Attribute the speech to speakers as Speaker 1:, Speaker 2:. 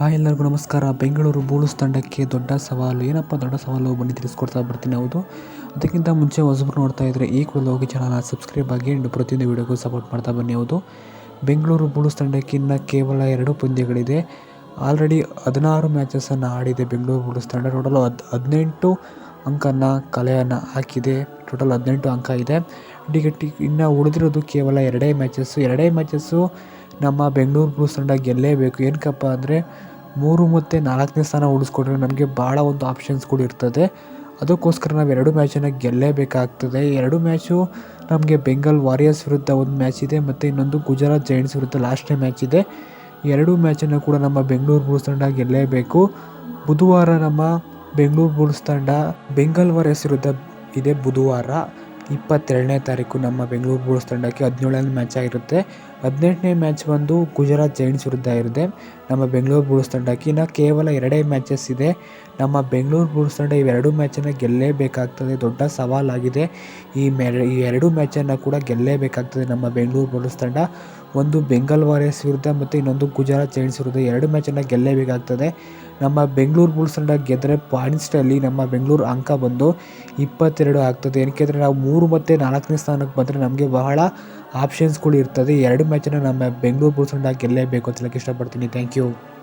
Speaker 1: Hi ಎಲ್ಲರಿಗೂ ನಮಸ್ಕಾರ. ಬೆಂಗಳೂರು ಬೂಳುಸ್ ತಂಡಕ್ಕೆ ದೊಡ್ಡ ಸವಾಲು. ಏನಪ್ಪ, ದೊಡ್ಡ ಸವಾಲು ಬನ್ನಿ, ತಿಳಿಸ್ಕೊಡ್ತಾ ಬರ್ತೀನಿ ಹೌದು. ಅದಕ್ಕಿಂತ ಮುಂಚೆ ಹೊಸಬ್ರು ನೋಡ್ತಾ ಇದ್ದರೆ ಈ ಕೂಡಲೇ ಹೋಗಿ ಚಾನಲ್ನ ಸಬ್ಸ್ಕ್ರೈಬ್ ಆಗಿ ಅಂಡ್ ಪ್ರತಿಯೊಂದು ವೀಡಿಯೋಗೂ ಸಪೋರ್ಟ್ ಮಾಡ್ತಾ ಬನ್ನಿ ಹೌದು. ಬೆಂಗಳೂರು ಬೂಳುಸ್ ತಂಡಕ್ಕೆ ಇನ್ನು ಕೇವಲ ಎರಡು ಪಂದ್ಯಗಳಿದೆ. ಆಲ್ರೆಡಿ ಹದಿನಾರು ಮ್ಯಾಚಸ್ಸನ್ನು ಆಡಿದೆ ಬೆಂಗಳೂರು ಬೂಳುಸ್ ತಂಡ. ಟೋಟಲ್ ಹದ್, ಹದಿನೆಂಟು ಅಂಕನ ಕಲೆಯನ್ನು ಹಾಕಿದೆ. ಟೋಟಲ್ ಹದಿನೆಂಟು ಅಂಕ ಇದೆ. ಟಿಕೆಟ್ ಇನ್ನು ಉಳಿದಿರೋದು ಕೇವಲ ಎರಡೇ ಮ್ಯಾಚಸ್ಸು ಎರಡೇ ಮ್ಯಾಚಸ್ಸು ನಮ್ಮ ಬೆಂಗಳೂರು ಬುಲ್ಸ್ ತಂಡ ಗೆಲ್ಲಲೇಬೇಕು ಏನಕ್ಕಪ್ಪ ಅಂದರೆ ಮೂರು ಮತ್ತು ನಾಲ್ಕನೇ ಸ್ಥಾನ ಉಳಿಸ್ಕೊಂಡ್ರೆ ನಮಗೆ ಭಾಳ ಒಂದು ಆಪ್ಷನ್ಸ್ ಕೂಡ ಇರ್ತದೆ. ಅದಕ್ಕೋಸ್ಕರ ನಾವು ಎರಡು ಮ್ಯಾಚನ್ನು ಗೆಲ್ಲಲೇಬೇಕಾಗ್ತದೆ ಎರಡು ಮ್ಯಾಚು ನಮಗೆ ಬೆಂಗಾಲ್ ವಾರಿಯರ್ಸ್ ವಿರುದ್ಧ ಒಂದು ಮ್ಯಾಚ್ ಇದೆ ಮತ್ತು ಇನ್ನೊಂದು ಗುಜರಾತ್ ಜೈಂಟ್ಸ್ ವಿರುದ್ಧ ಲಾಸ್ಟ್ನೇ ಮ್ಯಾಚ್ ಇದೆ. ಎರಡು ಮ್ಯಾಚನ್ನು ಕೂಡ ನಮ್ಮ ಬೆಂಗಳೂರು ಬುಲ್ಸ್ ತಂಡ ಗೆಲ್ಲಲೇಬೇಕು ಬುಧವಾರ ನಮ್ಮ ಬೆಂಗಳೂರು ಬುಲ್ಸ್ ತಂಡ ಬೆಂಗಾಲ್ ವಾರಿಯರ್ಸ್ ವಿರುದ್ಧ ಇದೆ ಬುಧವಾರ ಇಪ್ಪತ್ತೆರಡನೇ ತಾರೀಕು ನಮ್ಮ ಬೆಂಗಳೂರು ಬುಲ್ಸ್ ತಂಡಕ್ಕೆ ಹದಿನೇಳನೇ ಮ್ಯಾಚ್ ಆಗಿರುತ್ತೆ. ಹದಿನೆಂಟನೇ ಮ್ಯಾಚ್ ಬಂದು ಗುಜರಾತ್ ಜೈಂಟ್ಸ್ ವಿರುದ್ಧ ಇರುತ್ತೆ. ನಮ್ಮ ಬೆಂಗಳೂರು ಬುಲ್ಸ್ ತಂಡಕ್ಕೆ ಕೇವಲ ಎರಡೇ ಮ್ಯಾಚಸ್ ಇದೆ. ನಮ್ಮ ಬೆಂಗಳೂರು ಬುಲ್ಸ್ ತಂಡ ಇವೆರಡು ಮ್ಯಾಚನ್ನು ಗೆಲ್ಲಲೇಬೇಕಾಗ್ತದೆ ದೊಡ್ಡ ಸವಾಲಾಗಿದೆ. ಈ ಮೆ ಈ ಎರಡು ಮ್ಯಾಚನ್ನು ಕೂಡ ಗೆಲ್ಲೇಬೇಕಾಗ್ತದೆ ನಮ್ಮ ಬೆಂಗಳೂರು ಬುಲ್ಸ್ ತಂಡ. ಒಂದು ಬೆಂಗಾಲ್ ವಾರಿಯರ್ಸ್ ವಿರುದ್ಧ ಮತ್ತು ಇನ್ನೊಂದು ಗುಜರಾತ್ ಜೈಂಟ್ಸ್ ವಿರುದ್ಧ ಎರಡು ಮ್ಯಾಚನ್ನು ಗೆಲ್ಲೇಬೇಕಾಗ್ತದೆ. ನಮ್ಮ ಬೆಂಗಳೂರು ಬುಲ್ಸ್ ತಂಡ ಗೆದ್ದರೆ ಪಾಯಿಂಟ್ಸ್ನಲ್ಲಿ ನಮ್ಮ ಬೆಂಗಳೂರು ಅಂಕ ಬಂದು ಇಪ್ಪತ್ತೆರಡು ಆಗ್ತದೆ. ಏನಕ್ಕೆ ನಾವು ಮೂರು ಮತ್ತು ನಾಲ್ಕನೇ ಸ್ಥಾನಕ್ಕೆ ಬಂದರೆ ನಮಗೆ ಬಹಳ ಆಪ್ಷನ್ಸ್ಗಳು ಇರ್ತದೆ. ಎರಡು ಮ್ಯಾಚನ್ನು ನಮ್ಮ ಬೆಂಗಳೂರು ಬುಲ್ಸ್ ತಂಡ ಗೆಲ್ಲಲೇಬೇಕು ಅಂತ ಹೇಳಕ್ಕೆ ಇಷ್ಟಪಡ್ತೀನಿ. Thank you